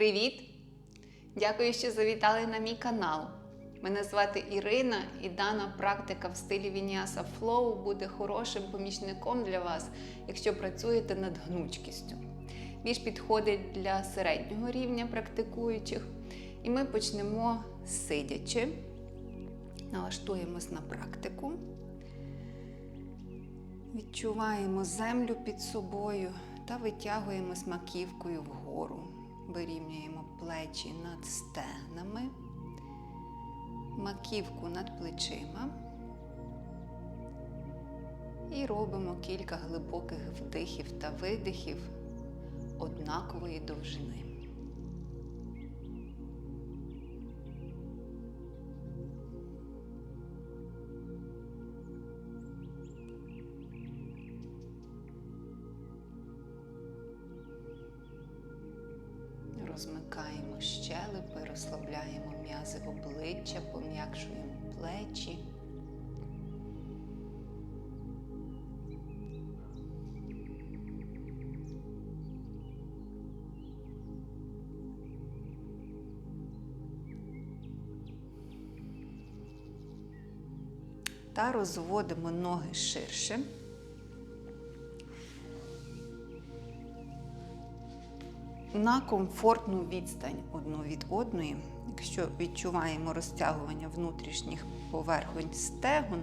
Привіт! Дякую, що завітали на мій канал. Мене звати Ірина, і дана практика в стилі Vinyasa Flow буде хорошим помічником для вас, якщо працюєте над гнучкістю. Більш підходить для середнього рівня практикуючих. І ми почнемо сидячи, налаштуємось на практику. Відчуваємо землю під собою та витягуємось маківкою вгору. Вирівнюємо плечі над стегнами, маківку над плечима. І робимо кілька глибоких вдихів та видихів однакової довжини. Та розводимо ноги ширше. на комфортну відстань одну від одної. Якщо відчуваємо розтягування внутрішніх поверхонь стегон,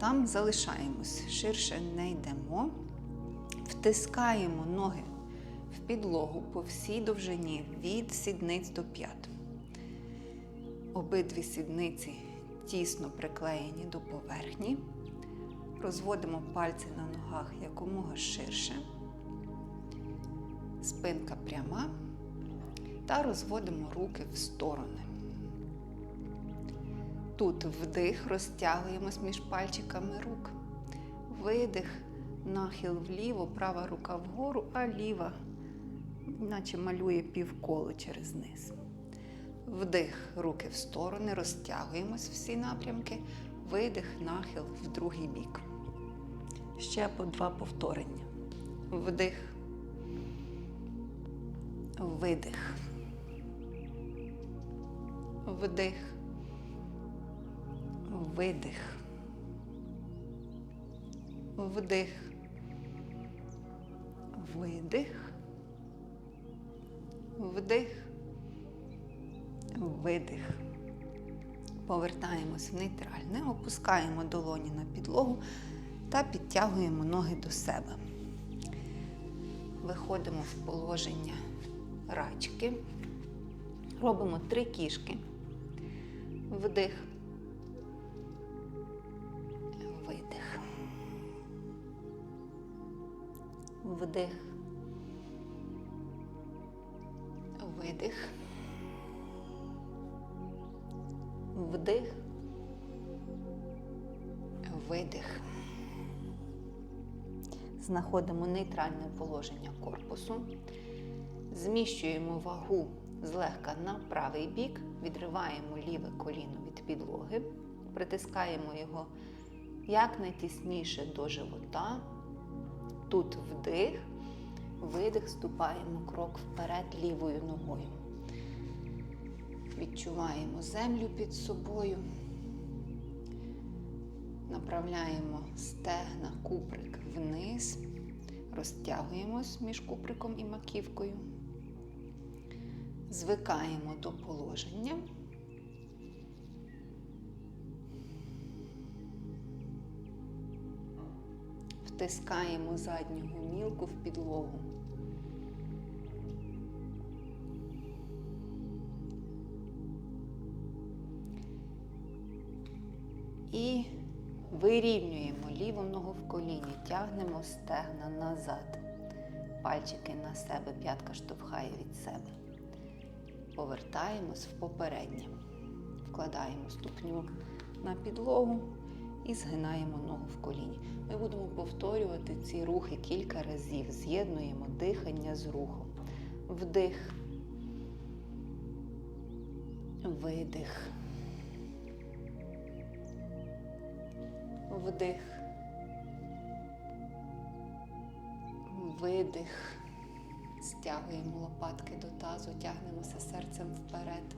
там залишаємось, ширше не йдемо, втискаємо ноги в підлогу по всій довжині від сідниць до п'ят. Обидві сідниці тісно приклеєні до поверхні. Розводимо пальці на ногах якомога ширше спинка пряма та розводимо руки в сторони. Тут вдих, розтягуємось між пальчиками рук. Видих, нахил вліво, права рука вгору, а ліва, наче малює півколо через низ. Вдих, руки в сторони, розтягуємось всі напрямки. Видих, нахил в другий бік. Ще по два повторення. Вдих. Видих. Вдих. Видих. Вдих. Видих. Вдих. Видих. Повертаємось в нейтральне, опускаємо долоні на підлогу та підтягуємо ноги до себе. Виходимо в положення рачки. Робимо три кішки. Вдих. Видих. Вдих. Видих. Вдих. Видих. Знаходимо нейтральне положення корпусу. Зміщуємо вагу злегка на правий бік, відриваємо ліве коліно від підлоги, притискаємо його якнайтісніше до живота. Тут вдих, видих, ступаємо крок вперед лівою ногою. Відчуваємо землю під собою. Направляємо стегна, куприк вниз, розтягуємось між куприком і маківкою звикаємо до положення. Втискаємо задню гомілку в підлогу. Вирівнюємо ліву ногу в коліні, тягнемо стегна назад. Пальчики на себе, п'ятка штовхає від себе повертаємось в попереднє. Вкладаємо ступню на підлогу і згинаємо ногу в коліні. Ми будемо повторювати ці рухи кілька разів. З'єднуємо дихання з рухом. Вдих, видих. Вдих. Видих. Стягуємо лопатки до тазу, тягнемося серцем вперед.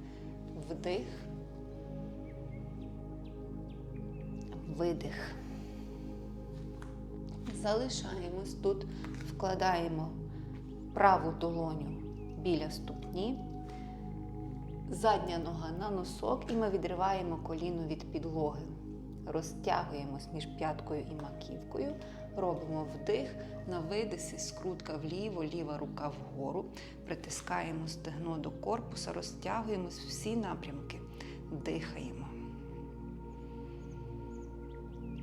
Вдих. Видих. Залишаємось тут, вкладаємо праву долоню біля ступні, задня нога на носок і ми відриваємо коліно від підлоги. Розтягуємось між п'яткою і маківкою, робимо вдих, на видисі скрутка вліво, ліва рука вгору, притискаємо стегно до корпуса, розтягуємось всі напрямки, дихаємо.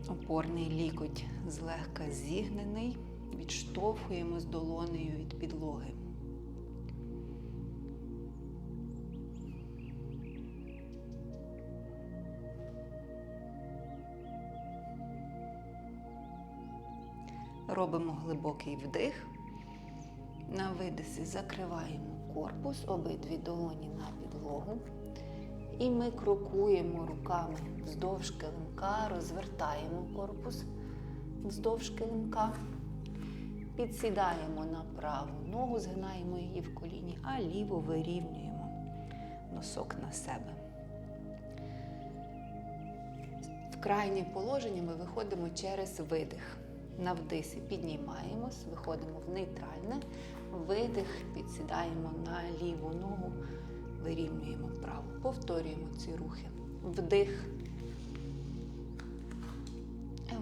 Опорний лікоть злегка зігнений, відштовхуємось долонею від підлоги. Робимо глибокий вдих. На видисі закриваємо корпус, обидві долоні на підлогу. І ми крокуємо руками вздовж килимка, розвертаємо корпус вздовж килимка. Підсідаємо на праву ногу, згинаємо її в коліні, а ліву вирівнюємо носок на себе. В крайнє положення ми виходимо через видих. На вдисі піднімаємось, виходимо в нейтральне, видих, підсідаємо на ліву ногу, вирівнюємо праву. Повторюємо ці рухи. Вдих,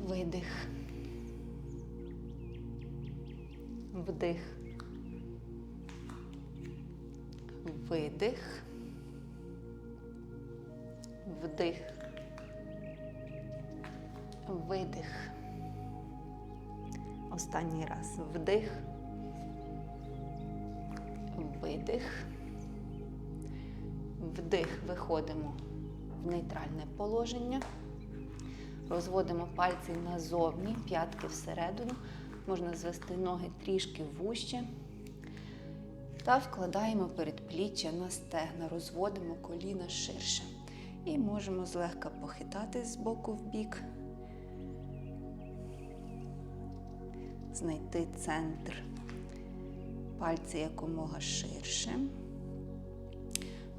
видих. Вдих. Видих. Вдих. Видих. Останній раз. Вдих. Видих. Вдих. Виходимо в нейтральне положення. Розводимо пальці назовні, п'ятки всередину. Можна звести ноги трішки вужче. Та вкладаємо передпліччя на стегна, розводимо коліна ширше. І можемо злегка похитати з боку в бік. Знайти центр пальці якомога ширше.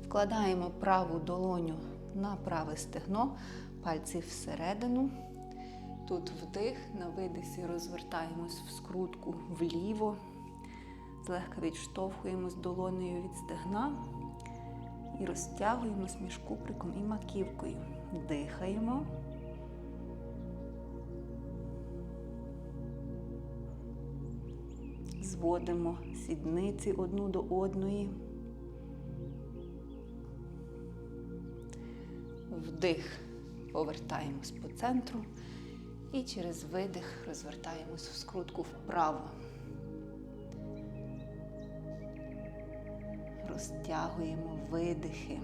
Вкладаємо праву долоню на праве стегно, пальці всередину. Тут вдих, на видисі розвертаємось в скрутку вліво, злегка відштовхуємось долонею від стегна і розтягуємось між куприком і маківкою. Дихаємо. Зводимо сідниці одну до одної. Вдих, повертаємось по центру і через видих розвертаємось в скрутку вправо. Розтягуємо видихи.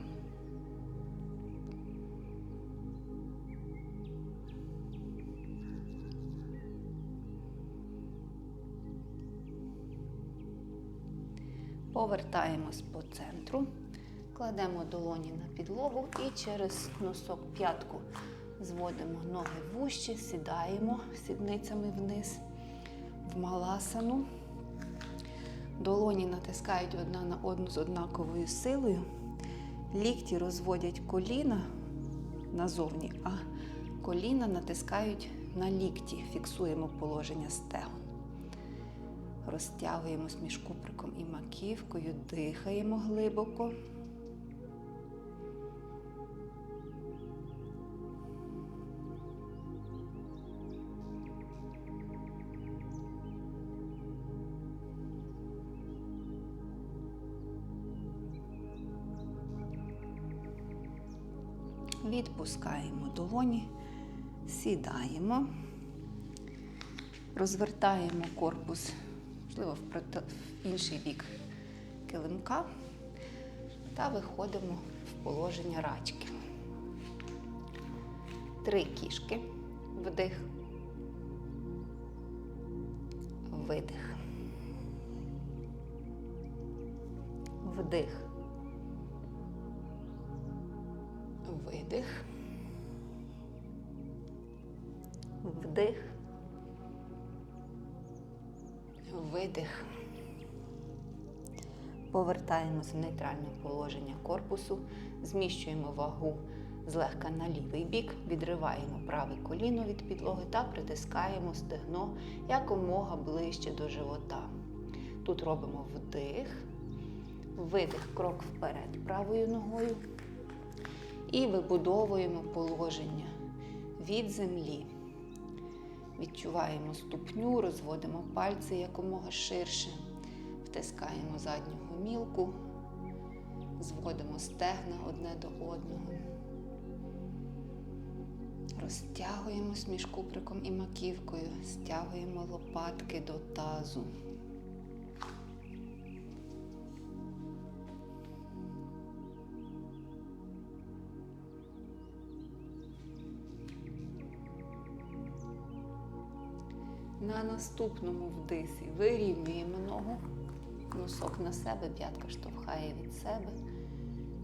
Повертаємось по центру, кладемо долоні на підлогу і через носок п'ятку зводимо ноги вужче, сідаємо сідницями вниз в маласану. Долоні натискають одна на одну з однаковою силою. Лікті розводять коліна назовні, а коліна натискають на лікті, фіксуємо положення стегон. Розтягуємось між куприком і маківкою, дихаємо глибоко. Відпускаємо долоні, сідаємо, розвертаємо корпус, можливо, в, інший бік килимка та виходимо в положення рачки. Три кішки. Вдих. Видих. Вдих. Видих. Вдих. Видих. Повертаємося в нейтральне положення корпусу, зміщуємо вагу злегка на лівий бік, відриваємо праве коліно від підлоги та притискаємо стегно якомога ближче до живота. Тут робимо вдих, видих, крок вперед правою ногою і вибудовуємо положення від землі. Відчуваємо ступню, розводимо пальці якомога ширше, втискаємо задню гомілку, зводимо стегна одне до одного. Розтягуємось між куприком і маківкою, стягуємо лопатки до тазу. На наступному вдисі вирівнюємо ногу, носок на себе, п'ятка штовхає від себе.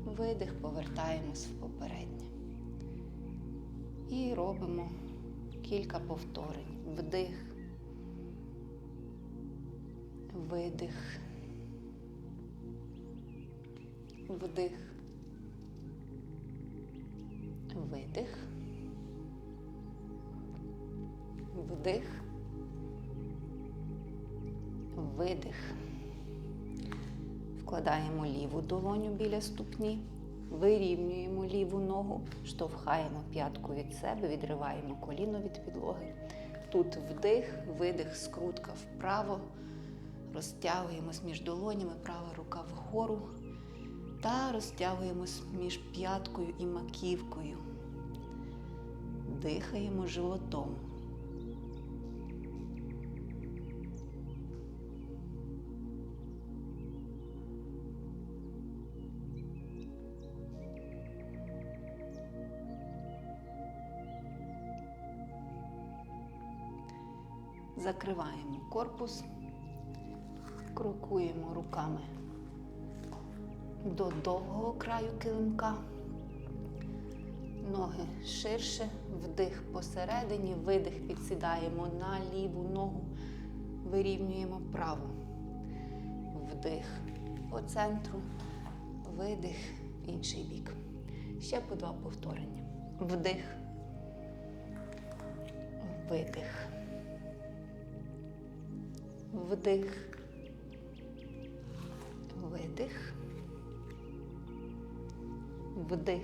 Видих, повертаємось в попереднє. І робимо кілька повторень. Вдих, видих, вдих, видих, вдих. Видих. Вкладаємо ліву долоню біля ступні, вирівнюємо ліву ногу, штовхаємо п'ятку від себе, відриваємо коліно від підлоги. Тут вдих, видих, скрутка вправо. Розтягуємось між долонями, права рука вгору. Та розтягуємось між п'яткою і маківкою. Дихаємо животом. Закриваємо корпус, крокуємо руками до довгого краю килимка, ноги ширше, вдих посередині, видих підсідаємо на ліву ногу, вирівнюємо праву, вдих по центру, видих інший бік. Ще по два повторення. Вдих, видих. Вдих, видих, вдих,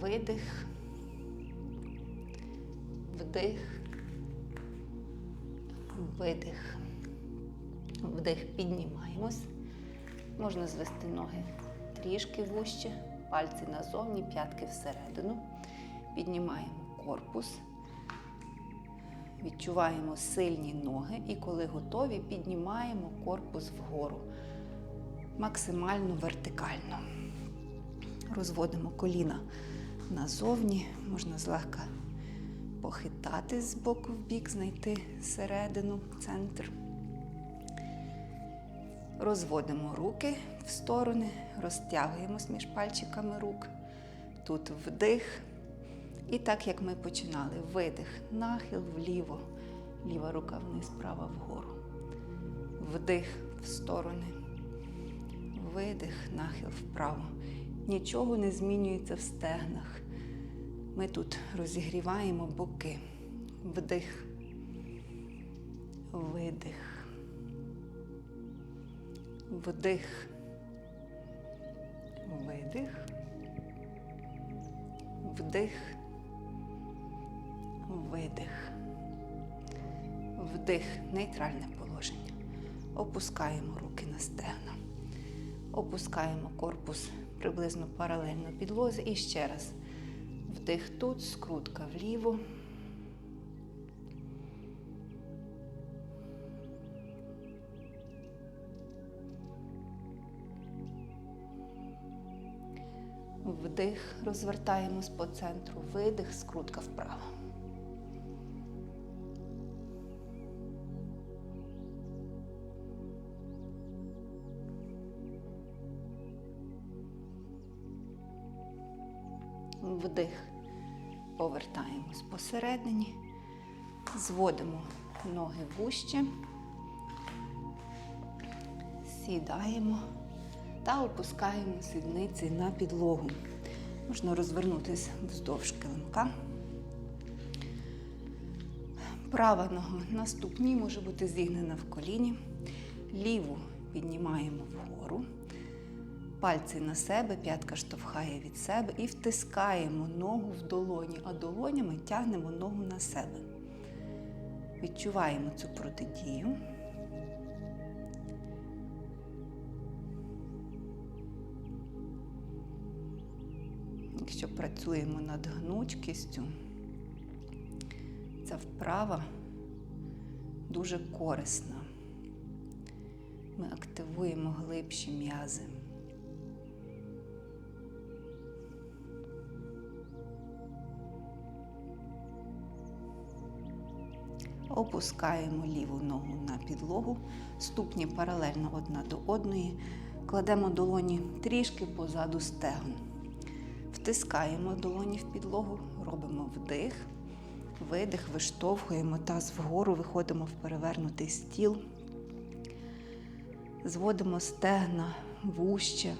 видих, вдих, видих. Вдих, піднімаємось. Можна звести ноги трішки вужче, пальці назовні, п'ятки всередину. Піднімаємо корпус. Відчуваємо сильні ноги і коли готові, піднімаємо корпус вгору максимально вертикально. Розводимо коліна назовні, можна злегка похитати з боку в бік, знайти середину, центр. Розводимо руки в сторони, розтягуємось між пальчиками рук. Тут вдих. І так, як ми починали, видих, нахил вліво, ліва рука вниз, права вгору. Вдих в сторони, видих, нахил вправо. Нічого не змінюється в стегнах. Ми тут розігріваємо боки. Вдих, видих, вдих, видих, вдих видих. Вдих, нейтральне положення. Опускаємо руки на стегна. Опускаємо корпус приблизно паралельно підлозі. І ще раз. Вдих тут, скрутка вліво. Вдих, розвертаємось по центру, видих, скрутка вправо. Вдих, повертаємось посередині, зводимо ноги вужче, Сідаємо та опускаємо сідниці на підлогу. Можна розвернутися вздовж килимка. Права нога на ступні може бути зігнена в коліні. Ліву піднімаємо вгору. Пальці на себе, п'ятка штовхає від себе і втискаємо ногу в долоні, а долонями тягнемо ногу на себе. Відчуваємо цю протидію. Якщо працюємо над гнучкістю, ця вправа дуже корисна. Ми активуємо глибші м'язи. Опускаємо ліву ногу на підлогу, ступні паралельно одна до одної, кладемо долоні трішки позаду стегон. Втискаємо долоні в підлогу, робимо вдих, видих, виштовхуємо таз вгору, виходимо в перевернутий стіл, зводимо стегна вуще.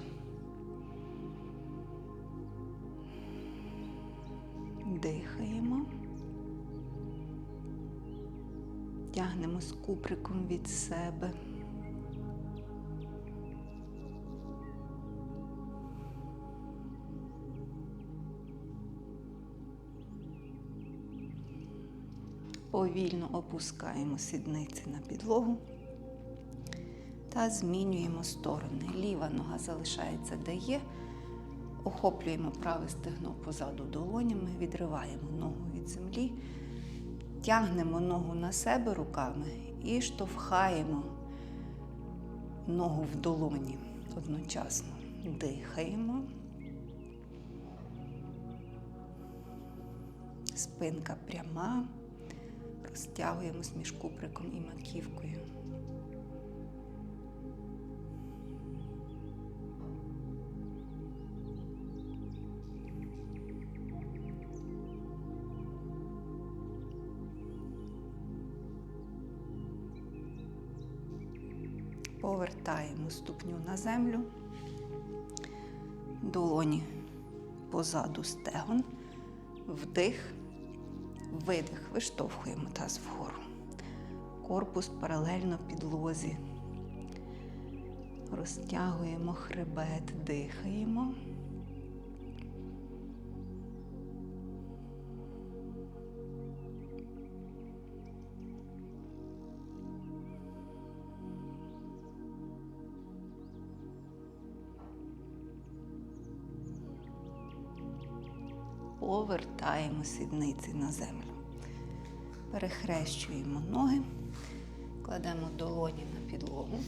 Дихаємо. Тягнемо з куприком від себе. Повільно опускаємо сідниці на підлогу та змінюємо сторони. Ліва нога залишається де є. Охоплюємо праве стегно позаду долонями, відриваємо ногу від землі, тягнемо ногу на себе руками і штовхаємо ногу в долоні одночасно. Дихаємо. Спинка пряма. розтягуємо між куприком і маківкою. Повертаємо ступню на землю, долоні позаду стегон, вдих. Видих, виштовхуємо таз вгору. Корпус паралельно підлозі. Розтягуємо хребет, дихаємо. Повертаємо сідниці на землю. Перехрещуємо ноги, кладемо долоні на підлогу.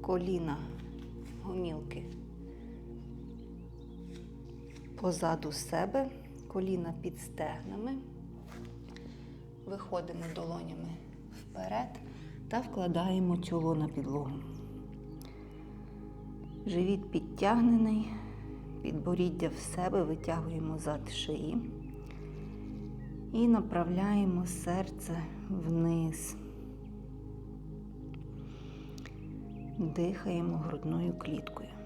Коліна гомілки позаду себе, коліна під стегнами. Виходимо долонями вперед та вкладаємо чоло на підлогу. Живіт підтягнений, підборіддя в себе, витягуємо зад шиї і направляємо серце вниз. Дихаємо грудною кліткою.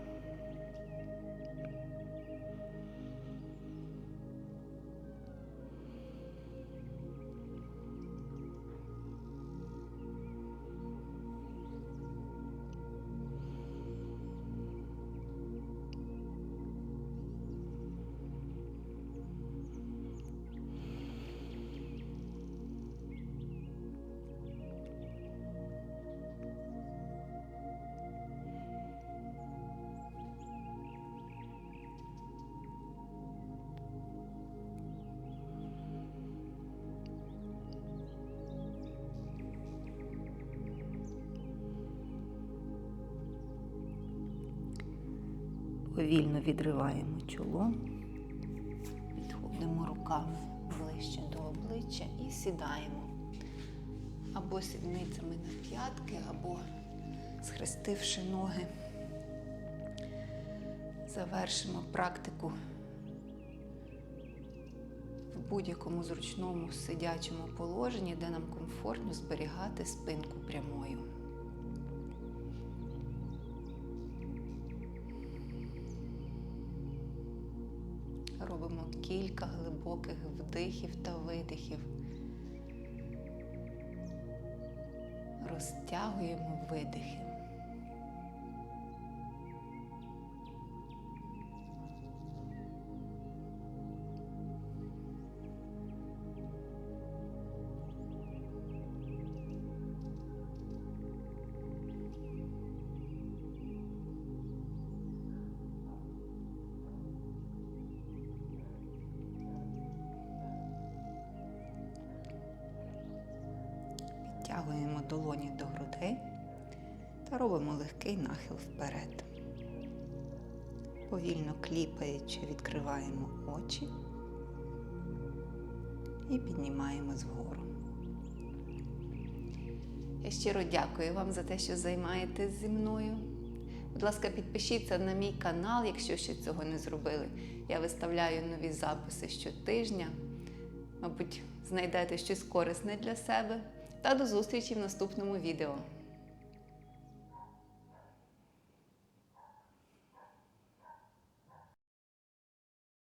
Повільно відриваємо чоло, підходимо руками ближче до обличчя і сідаємо. Або сідницями на п'ятки, або схрестивши ноги. Завершимо практику в будь-якому зручному сидячому положенні, де нам комфортно зберігати спинку прямою. Робимо кілька глибоких вдихів та видихів. Розтягуємо видихи. Долоні до грудей та робимо легкий нахил вперед. Повільно кліпаючи, відкриваємо очі і піднімаємось вгору. Я щиро дякую вам за те, що займаєтесь зі мною. Будь ласка, підпишіться на мій канал, якщо ще цього не зробили. Я виставляю нові записи щотижня. Мабуть, знайдете щось корисне для себе. Та до зустрічі в наступному відео.